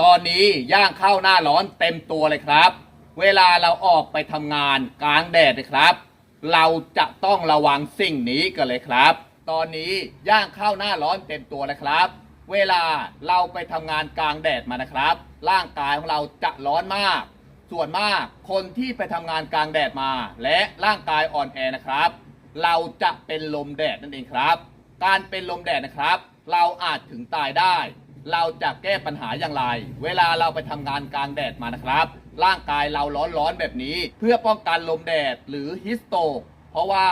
ตอนนี้ย่างเข้าหน้าร้อนเต็มตัวเลยครับ เวลาเราออกไปทำงานกลางแดดนะครับ เราจะต้องระวังสิ่งนี้กันเลยครับ ตอนนี้ย่างเข้าหน้าร้อนเต็มตัวเลยครับ เวลาเราไปทำงานกลางแดดมานะครับ ร่างกายของเราจะร้อนมาก ส่วนมากคนที่ไปทำงานกลางแดดมา และร่างกายอ่อนแอนะครับ เราจะเป็นลมแดดนั่นเองครับ การเป็นลมแดดนะครับ เราอาจถึงตายได้ เราจะแก้ปัญหาอย่างไร เวลาเราไปทำงานกลางแดดมานะครับ ร่างกายเราร้อนๆแบบนี้ เพื่อป้องกันลมแดดหรือฮิสโตกเพราะว่า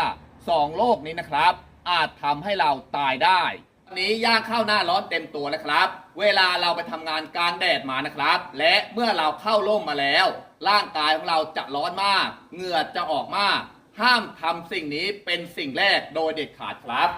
สองโรคนี้นะครับ อาจทำให้เราตายได้วันนี้ย่างเข้าหน้าร้อนเต็มตัวแล้วครับ เวลาเราไปทำงานกลางแดดมานะครับ และเมื่อเราเข้าร่มมาแล้ว ร่างกายของเราจะร้อนมาก เหงื่อจะออกมาก ห้ามทำสิ่งนี้เป็นสิ่งแรกโดยเด็ดขาดครับ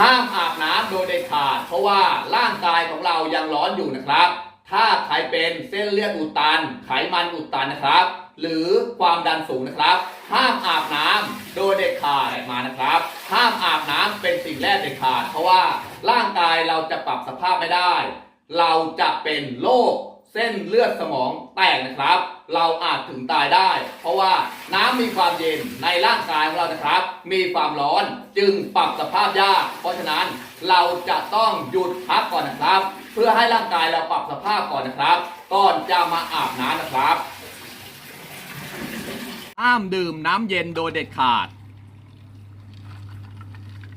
ห้ามอาบน้ำโดยเด็ดขาด เพราะว่าร่างกายของเรายังร้อนอยู่นะครับ ถ้าใครเป็นเส้นเลือดอุดตัน ไขมันอุดตันนะครับ หรือความดันสูงนะครับ ห้ามอาบน้ำโดยเด็ดขาดมานะครับ ห้ามอาบน้ำเป็นสิ่งแรกเด็ดขาด เพราะว่าร่างกายเราจะปรับสภาพไม่ได้ เราจะเป็นโรค เส้นเลือดสมองแตกนะครับ เราอาจถึงตายได้ เพราะว่าน้ำมีความเย็นในร่างกายของเรานะครับ มีความร้อนจึงปรับสภาพยาก เพราะฉะนั้นเราจะต้องหยุดพักก่อนนะครับ เพื่อให้ร่างกายเราปรับสภาพก่อนนะครับ ก่อนจะมาอาบน้ำนะครับห้ามดื่มน้ำเย็นโดยเด็ดขาด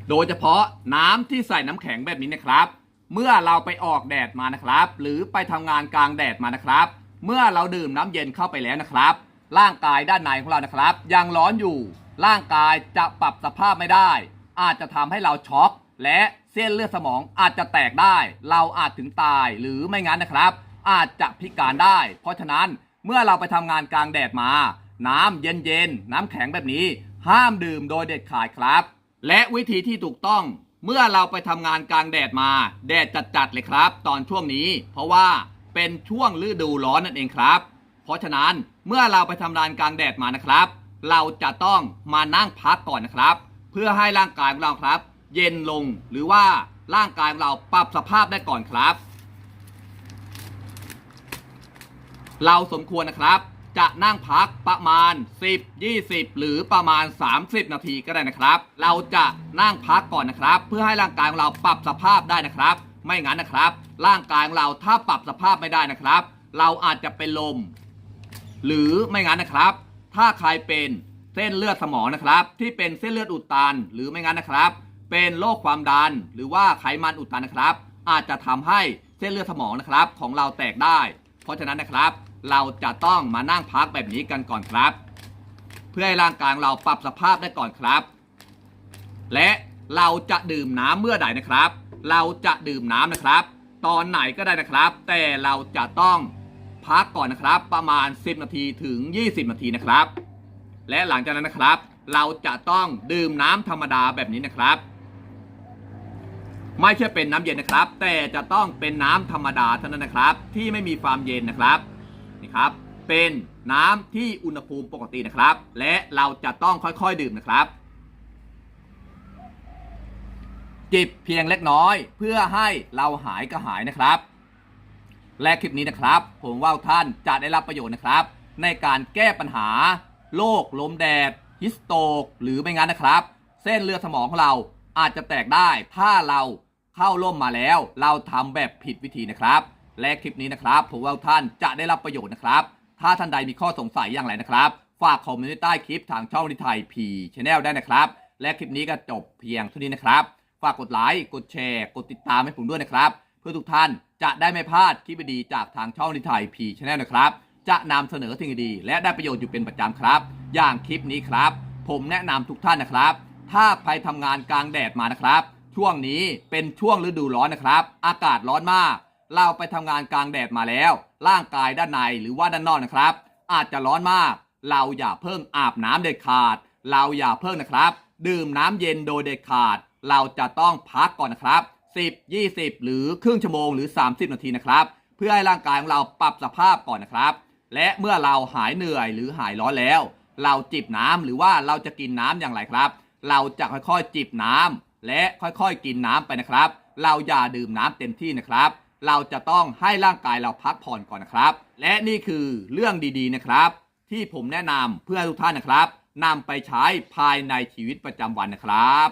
โดยเฉพาะน้ำที่ใส่น้ำแข็งแบบนี้นะครับ เมื่อเราไปออกแดดมานะครับ หรือไปทำงานกลางแดดมานะครับ เมื่อเราดื่มน้ำเย็นเข้าไปแล้วนะครับ ร่างกายด้านในของเรานะครับ ยังร้อนอยู่ ร่างกายจะปรับสภาพไม่ได้ อาจจะทำให้เราช็อกและเส้นเลือดสมองอาจจะแตกได้ เราอาจถึงตายหรือไม่งั้นนะครับ อาจจะพิการได้ เพราะฉะนั้นเมื่อเราไปทำงานกลางแดดมา น้ำเย็นๆน้ำแข็งแบบนี้ ห้ามดื่มโดยเด็ดขาดครับ และวิธีที่ถูกต้อง เมื่อเราไปทำงานกลางแดดมา แดดจัดๆเลยครับ ตอนช่วงนี้ เพราะว่าเป็นช่วงฤดูร้อนนั่นเองครับ เพราะฉะนั้นเมื่อเราไปทำงานกลางแดดมานะครับ เราจะต้องมานั่งพักก่อนนะครับ เพื่อให้ร่างกายของเราครับ เย็นลงหรือว่าร่างกายของเราปรับสภาพได้ก่อนครับ เราสมควรนะครับ จะนั่งพักประมาณ 10 20 หรือประมาณ 30 นาทีก็ได้นะครับ เราจะนั่งพักก่อนนะครับ เพื่อให้ร่างกายของเราปรับสภาพได้นะครับ ไม่งั้นนะครับ ร่างกายของเราถ้าปรับสภาพไม่ได้นะครับ เราอาจจะเป็นลม หรือไม่งั้นนะครับ ถ้าใครเป็นเส้นเลือดสมองนะครับ ที่เป็นเส้นเลือดอุดตันหรือไม่งั้นนะครับ เป็นโรคความดัน หรือว่าไขมันอุดตันนะครับ อาจจะทำให้เส้นเลือดสมองนะครับ ของเราแตกได้ เพราะฉะนั้นนะครับ เราจะต้องมานั่งพักแบบนี้กันก่อนครับ เพื่อให้ร่างกายเราปรับสภาพได้ก่อนครับ และเราจะดื่มน้ำเมื่อใดนะครับ เราจะดื่มน้ำนะครับ ตอนไหนก็ได้นะครับ แต่เราจะต้องพักก่อนนะครับ ประมาณ 10 นาทีถึง 20 นาทีนะครับ และหลังจากนั้นนะครับ เราจะต้องดื่มน้ำธรรมดาแบบนี้นะครับ ไม่ใช่เป็นน้ำเย็นนะครับ แต่จะต้องเป็นน้ำธรรมดาเท่านั้นนะครับ ที่ไม่มีความเย็นนะครับ นี่ครับเป็นน้ำที่อุณหภูมิปกตินะครับ และเราจะต้องค่อยๆดื่มนะครับ จิบเพียงเล็กน้อยเพื่อให้เราหายกระหายนะครับ และคลิปนี้นะครับ ผมว่าท่านจะได้รับประโยชน์นะครับ ในการแก้ปัญหาโรคลมแดดฮิสโตกหรือไม่งั้นนะครับ เส้นเลือดสมองของเราอาจจะแตกได้ถ้าเราเข้าร่มมาแล้ว เราทำแบบผิดวิธีนะครับ และคลิปนี้นะครับผมว่าท่านจะได้รับประโยชน์นะครับ ถ้าท่านใดมีข้อสงสัยอย่างไรนะครับ ฝากคอมเมนต์ใต้คลิปทางช่องนิไทยพีชแนลได้นะครับ และคลิปนี้ก็จบเพียงเท่านี้นะครับ ฝากกดไลค์กดแชร์ กดติดตามให้ผมด้วยนะครับ เพื่อทุกท่านจะได้ไม่พลาดคลิปดีๆจากทางช่องนิไทยพีชแนลนะครับ จะนำเสนอสิ่งดีและได้ประโยชน์อยู่เป็นประจำครับ อย่างคลิปนี้ครับ ผมแนะนำทุกท่านนะครับ ถ้าไปทำงานกลางแดดมานะครับ ช่วงนี้เป็นช่วงฤดูร้อนนะครับ อากาศร้อนมาก เราไปทำงานกลางแดดมาแล้ว ร่างกายด้านในหรือว่าด้านนอกนะครับ อาจจะร้อนมาก เราอย่าเพิ่งอาบน้ำเด็ดขาด เราอย่าเพิ่งนะครับ ดื่มน้ำเย็นโดยเด็ดขาด เราจะต้องพักก่อนนะครับ 10 20 หรือครึ่งชั่วโมงหรือ 30 นาทีนะครับ เพื่อให้ร่างกายของเราปรับสภาพก่อนนะครับ และเมื่อเราหายเหนื่อยหรือหายร้อนแล้ว เราจิบน้ำหรือว่าเราจะกินน้ำอย่างไรครับ เราจะค่อยๆจิบน้และค่อยๆกินน้ำไปนะครับ เราอย่าดื่มน้ำเต็มที่นะครับ เราจะต้องให้ร่างกายเราพักผ่อนก่อนนะครับ และนี่คือเรื่องดีๆนะครับ ที่ผมแนะนำเพื่อทุกท่านนะครับนำไปใช้ภายในชีวิตประจำวันนะครับ